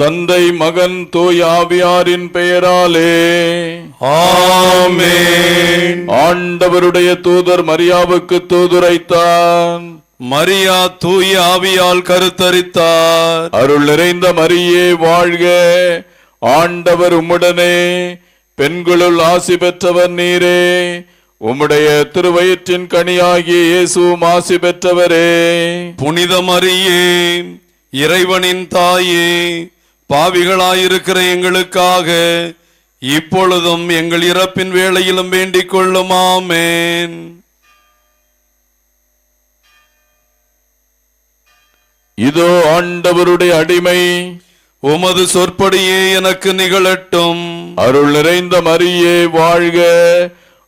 தந்தை மகன் தூய் ஆவியாரின் பெயராலே. ஆமென். ஆண்டவருடைய தூதர் மரியாவுக்கு தூதுரைத்தான். மரியா தூய ஆவியால் கருத்தரித்தார். அருள் நிறைந்த மரியே வாழ்க. ஆண்டவர் உம்முடனே. பெண்களுள் ஆசி பெற்றவர் நீரே. உம்முடைய திருவயிற்றின் கனியாகிய இயேசுவும் ஆசி பெற்றவரே. புனித மரியே இறைவனின் தாயே பாவிகளாயிருக்கிற எங்களுக்காக இப்பொழுதும் எங்கள் இறப்பின் வேளையிலும் வேண்டிக் கொள்ளும் ஆமென். இதோ ஆண்டவருடைய அடிமை உமது சொற்படியே எனக்கு நிகழட்டும். அருள் நிறைந்த மரியே வாழ்க.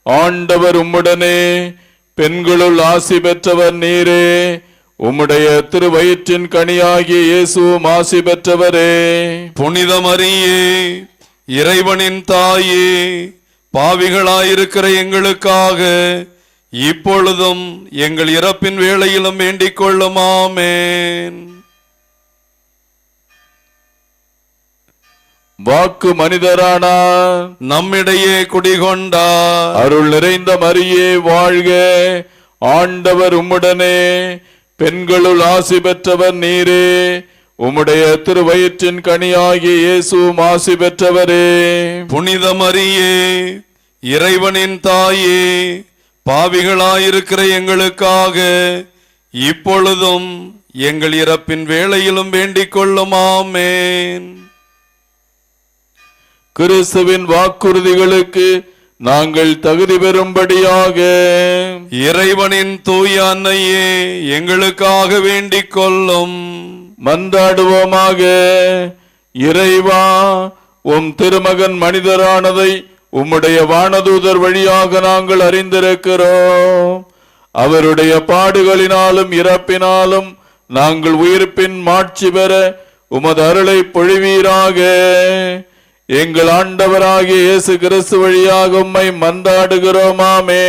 ஆண்டவர் உம்முடனே பெண்களுள் ஆசி பெற்றவர் நீரே. உம்முடைய திருவயிற்றின் கனியாகிய இயேசுவும் ஆசி பெற்றவரே. புனித மரியே இறைவனின் தாயே பாவிகளாயிருக்கிற எங்களுக்காக இப்பொழுதும் எங்கள் இறப்பின் வேளையிலும் வேண்டிக் வாக்கு மனிதரானார். நம்மிடையே குடிகொண்டார். அருள் நிறைந்த மரியே வாழ்க. ஆண்டவர் உம்முடனே பெண்களுள் ஆசி பெற்றவர் நீரே. உம்முடைய திருவயிற்றின் கனியாகிய இயேசுவும் ஆசி பெற்றவரே. புனித மரியே இறைவனின் தாயே பாவிகளாயிருக்கிற எங்களுக்காக இப்பொழுதும் எங்கள் இறப்பின் வேளையிலும் வேண்டிக் கொள்ளும் ஆமென். கிறிஸ்துவின் வாக்குறுதிகளுக்கு நாங்கள் தகுதி பெறும்படியாக. இறைவனின் தூய அன்னையே எங்களுக்காக வேண்டிக் கொள்ளும். மன்றாடுவோமாக. இறைவா உம் திருமகன் மனிதரானதை உம்முடைய வானதூதர் வழியாக நாங்கள் அறிந்திருக்கிறோம். அவருடைய பாடுகளினாலும் இறப்பினாலும் நாங்கள் உயிர்ப்பின் மாட்சி பெற உமது அருளை பொழிவீராக. எங்கள் ஆண்டவராகிய இயேசு கிறிஸ்து வழியாக உம்மை மன்றாடுகிறோமாமே.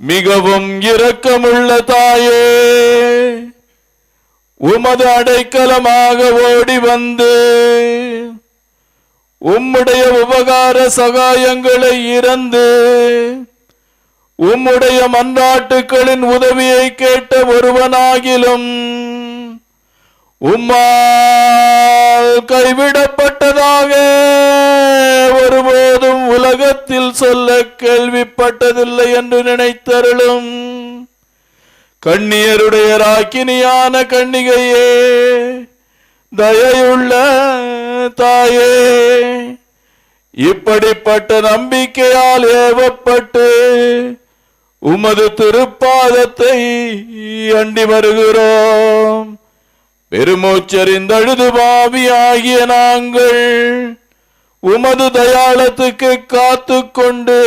மிகவும் இரக்கமுள்ள தாயே உமது அடைக்கலமாக ஓடி வந்து உம்முடைய உபகார சகாயங்களை இறந்து உம்முடைய மன்றாட்டுக்களின் உதவியை கேட்ட ஒருவனாகிலும் உம்மால் கைவிடப்பட்டதாக ஒருபோதும் உலகத்தில் சொல்ல கேள்விப்பட்டதில்லை என்று நினைத்தருளும். கண்ணியருடைய ராக்கினியான கண்ணிகையே தயையுள்ள தாயே இப்படிப்பட்ட நம்பிக்கையால் ஏவப்பட்டு உமது திருப்பாதத்தை அண்டி வருகிறோம். பெருமூச்சறிந்தழுது பாவியாகிய நாங்கள் உமது தயாளத்துக்கு காத்து கொண்டு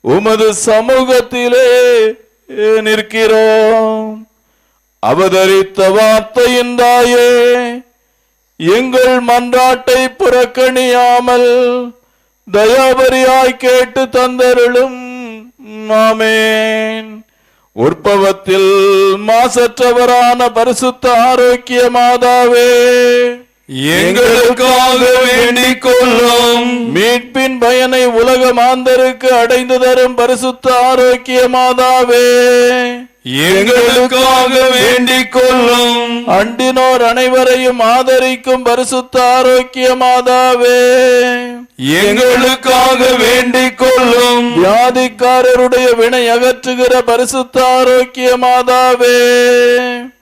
உமது சமூகத்திலே நிற்கிறோம். அவதரித்த வார்த்தையின்றாயே எங்கள் மன்றாட்டை புறக்கணியாமல் தயாபரியாய் கேட்டு தந்தருளும். ஆமேன். உற்பவத்தில் மாசற்றவரான பரிசுத்த ஆரோக்கிய மாதாவே எங்களுக்காக வேண்டிக் கொள்ளும் மீட்பின் பயனை உலக மாந்தருக்கு அடைந்து தரும் பரிசுத்த ஆரோக்கிய மாதாவே. எங்களுக்காக வேண்டிக் கொள்ளும் அண்டினோர் அனைவரையும் ஆதரிக்கும் பரிசுத்த ஆரோக்கிய மாதாவே. எங்களுக்காக வேண்டிக் கொள்ளும் வியாதிக்காரருடைய வினை அகற்றுகிற பரிசுத்த ஆரோக்கிய மாதாவே.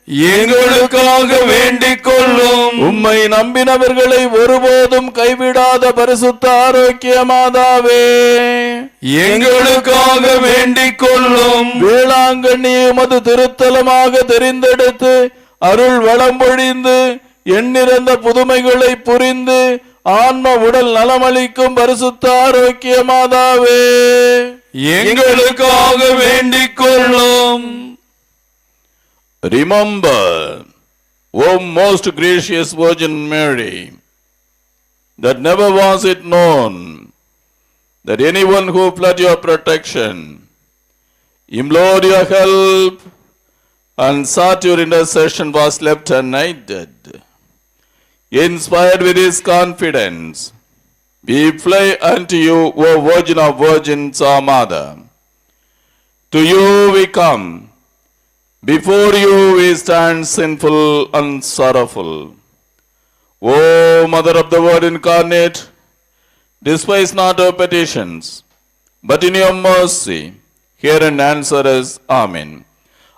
எங்களுக்காக வேண்டிக் கொள்ளும் உம்மை நம்பினவர்களை ஒருபோதும் கைவிடாத பரிசுத்த ஆரோக்கிய மாதாவே. எங்களுக்காக வேண்டிக் கொள்ளும் வேளாங்கண்ணி உமது திருத்தலமாக தெரிந்தெடுத்து அருள் வளம் பொழிந்து எண்ணிறந்த புதுமைகளை புரிந்து ஆன்ம உடல் நலமளிக்கும் பரிசுத்த ஆரோக்கிய மாதாவே. எங்களுக்காக வேண்டிக் கொள்ளும் Remember, O most gracious Virgin Mary, that never was it known that anyone who fled your protection, implored your help, and sought your intercession was left unaided. inspired with his confidence, we fly unto you, O Virgin of Virgins, our Mother. To you we come, before you we stand sinful and sorrowful. O Mother of the Word incarnate, despise not our petitions, but in your mercy, hear and answer us. Amen.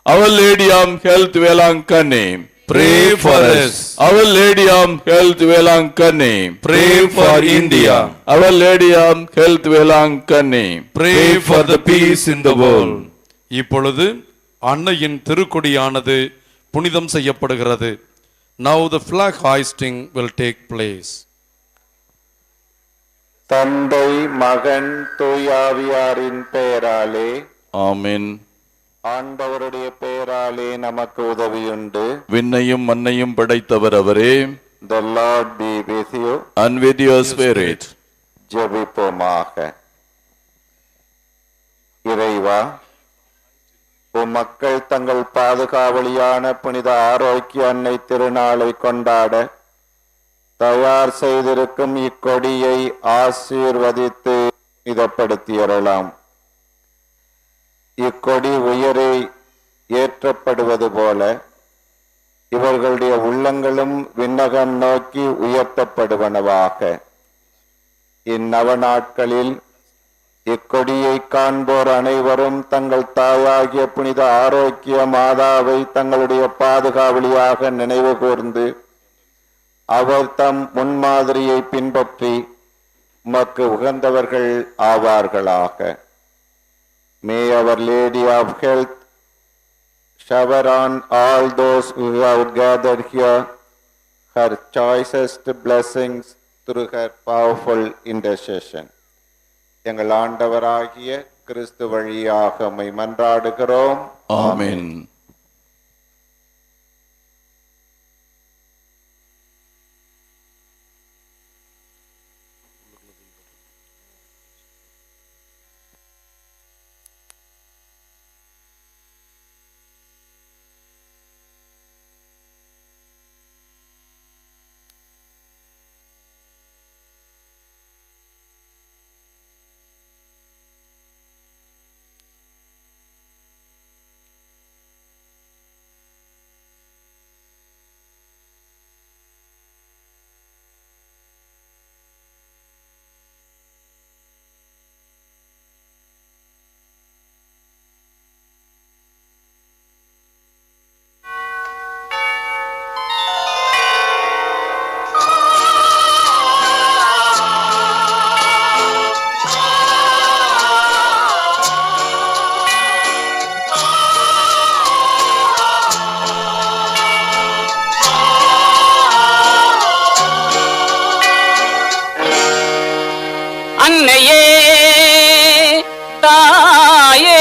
Our Lady of Health Velankane, Pray for us. Our Lady of Health Velankane, Pray for India. Our Lady of Health Velankane, Pray for the peace in the world. இப்பொழுது அன்னையின் திருக்கொடியானது புனிதம் செய்யப்படுகிறது. Now the flag hoisting will take place. தந்தை மகன் தூயாவியாரின் பெயராலே ஆமென் ஆண்டவருடைய பெயராலே நமக்கு உதவியுண்டு. விண்ணையும் மண்ணையும் படைத்தவர் அவரே. The Lord be with you. And with your spirit. ஜெபிப்போமாக. இறைவா மக்கள் தங்கள் பாதுகாவலியான புனித ஆரோக்கிய அன்னை திருநாளை கொண்டாட தயார் செய்திருக்கும் இக்கொடியை ஆசீர்வதித்து இதப்படுத்தியறலாம் இக்கொடி உயரே ஏற்றப்படுவது போல இவர்களுடைய உள்ளங்களும் விண்ணகம் நோக்கி உயர்த்தப்படுவனவாக. இந்நவ நாட்களில் இக்கொடியை காண்போர் அனைவரும் தங்கள் தாயாகிய புனித ஆரோக்கிய மாதாவை தங்களுடைய பாதுகாவலியாக நினைவு கூர்ந்து அவர் தம் முன்மாதிரியை பின்பற்றி உமக்கு உகந்தவர்கள் ஆவார்களாக மே அவர் lady of health shower on all those who have gathered here her choicest blessings through her powerful intercession. எங்கள் ஆண்டவராகிய கிறிஸ்து வழியாக மன்றாடுகிறோம். ஆமீன். அன்னையே தாயே.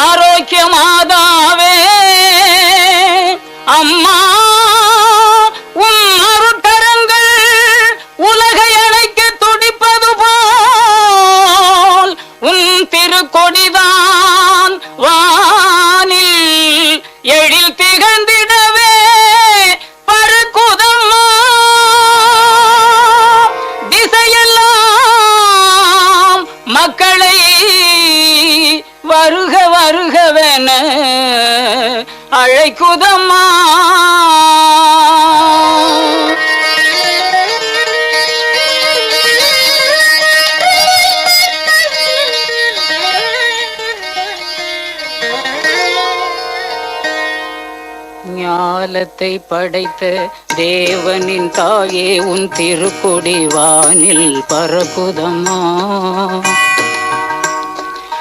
ஆரோக்கியமாதா அழைக்குதம்மா ஞாலத்தை படைத்த தேவனின் தாயே உன் திருக்குடி வானில் பரப்புதம்மா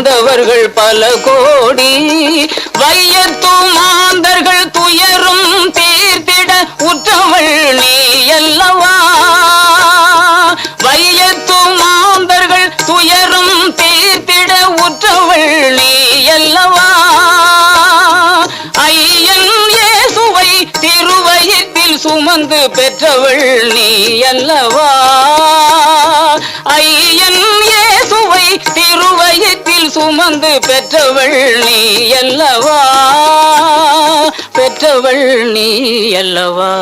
வந்தவர்கள் பல கோடி. வையத்து மாந்தர்கள் துயரும் தீர்த்திட உற்றவள் நீ அல்லவா? வையத்து மாந்தர்கள் துயரும் தீர்த்திட உற்றவள் நீ அல்லவா? ஐயன் ஏசுவை திருவயத்தில் சுமந்து பெற்றவள் நீ அல்லவா? சுமந்து பெற்றவள் நீ அல்லவா? பெற்றவள் நீ அல்லவா?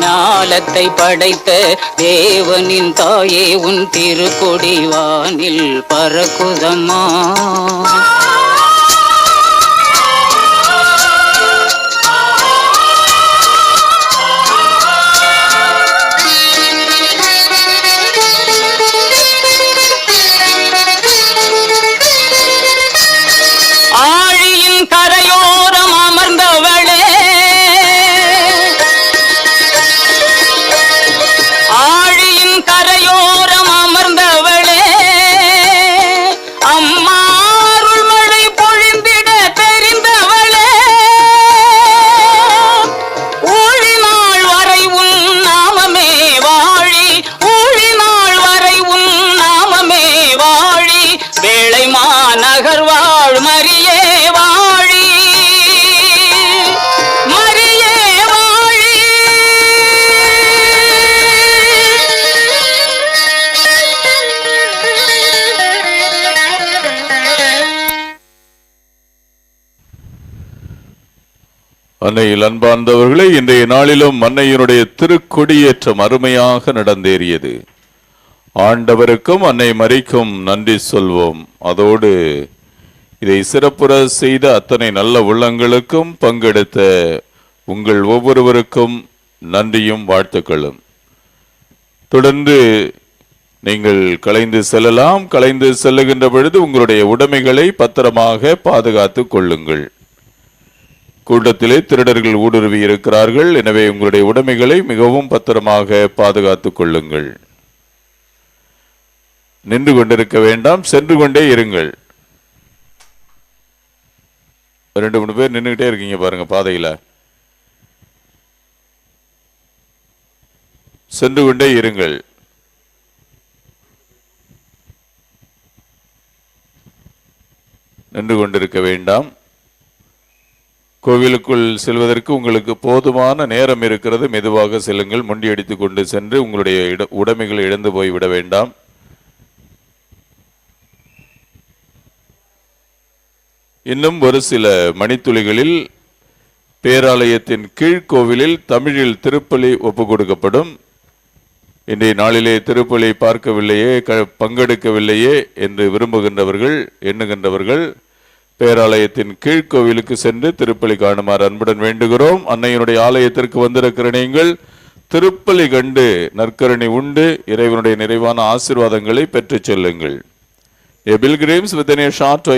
ஞாலத்தை படைத்த தேவனின் தாயே உன் திருக்கொடிவானில் பறக்குதம்மா. அன்னையில் அன்பார்ந்தவர்களே இன்றைய நாளிலும் அன்னையினுடைய திருக்கொடியேற்றம் அருமையாக நடந்தேறியது. ஆண்டவருக்கும் அன்னை மறைக்கும் நன்றி சொல்வோம். அதோடு இதை சிறப்புற செய்த அத்தனை நல்ல உள்ளங்களுக்கும் பங்கெடுத்த உங்கள் ஒவ்வொருவருக்கும் நன்றியும் வாழ்த்துக்களும். தொடர்ந்து நீங்கள் கலைந்து செல்லலாம். கலைந்து செல்லுகின்ற பொழுது உங்களுடைய உடைமைகளை பத்திரமாக பாதுகாத்துக் கொள்ளுங்கள். கூட்டத்திலே திருடர்கள் ஊடுருவி இருக்கிறார்கள். எனவே உங்களுடைய உடைமைகளை மிகவும் பத்திரமாக பாதுகாத்துக் கொள்ளுங்கள். நின்று கொண்டிருக்க வேண்டாம். சென்று கொண்டே இருங்கள். ரெண்டு மூணு பேர் நின்றுகிட்டே இருக்கீங்க பாருங்க பாதையில். சென்று கொண்டே இருங்கள். நின்று கொண்டிருக்க வேண்டாம். கோவிலுக்குள் செல்வதற்கு உங்களுக்கு போதுமான நேரம் இருக்கிறது. மெதுவாக செல்லுங்கள். முண்டியடித்து கொண்டு சென்று உங்களுடைய இட உடைமைகளை இழந்து போய் விட வேண்டாம். இன்னும் ஒரு சில மணித்துளிகளில் பேராலயத்தின் கீழ்கோவிலில் தமிழில் திருப்பலி ஒப்பு கொடுக்கப்படும். இன்றைய நாளிலே திருப்பலி பார்க்கவில்லையே க பங்கெடுக்கவில்லையே என்று விரும்புகின்றவர்கள் எண்ணுகின்றவர்கள் பேராலயத்தின் கீழ்கோவிலுக்கு சென்று திருப்பலி காணுமாறு அன்புடன் வேண்டுகிறோம். அன்னையினுடைய ஆலயத்திற்கு வந்திருக்கிற நீங்கள் திருப்பலி கண்டு நற்கரணி உண்டு. இறைவனுடைய நிறைவான ஆசீர்வாதங்களை பெற்றுச் செல்லுங்கள். A pilgrims within a short